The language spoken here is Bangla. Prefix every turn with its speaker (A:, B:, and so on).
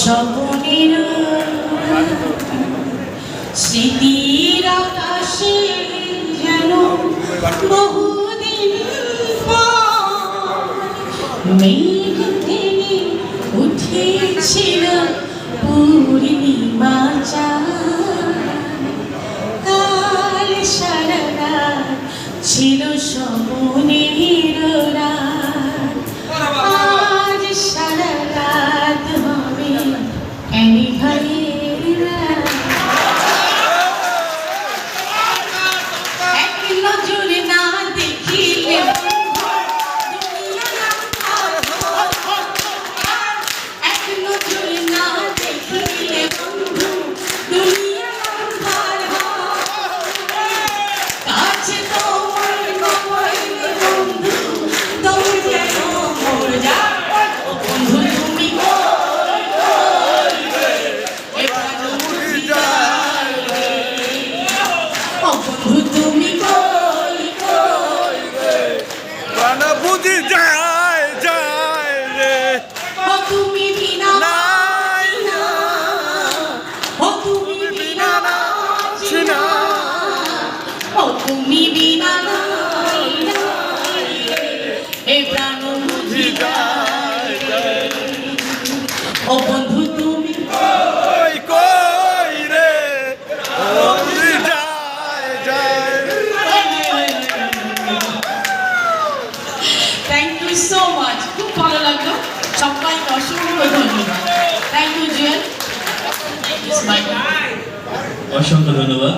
A: স্বপনের স্মৃতির আকাশে যেন বহুদিন মেঘ থেকে উঠেছিল পূর্ণিমা চাঁদ। ছিল স্বপনের যায়
B: যায় রে।
A: ও তুমি বিনা
B: নাই
A: না। ও তুমি বিনা নাচি না। ও তুমি বিনা নাই না। এ প্রাণ বুঝি যায় ও বন্ধু
C: অসংখ্য ধন্যবাদ।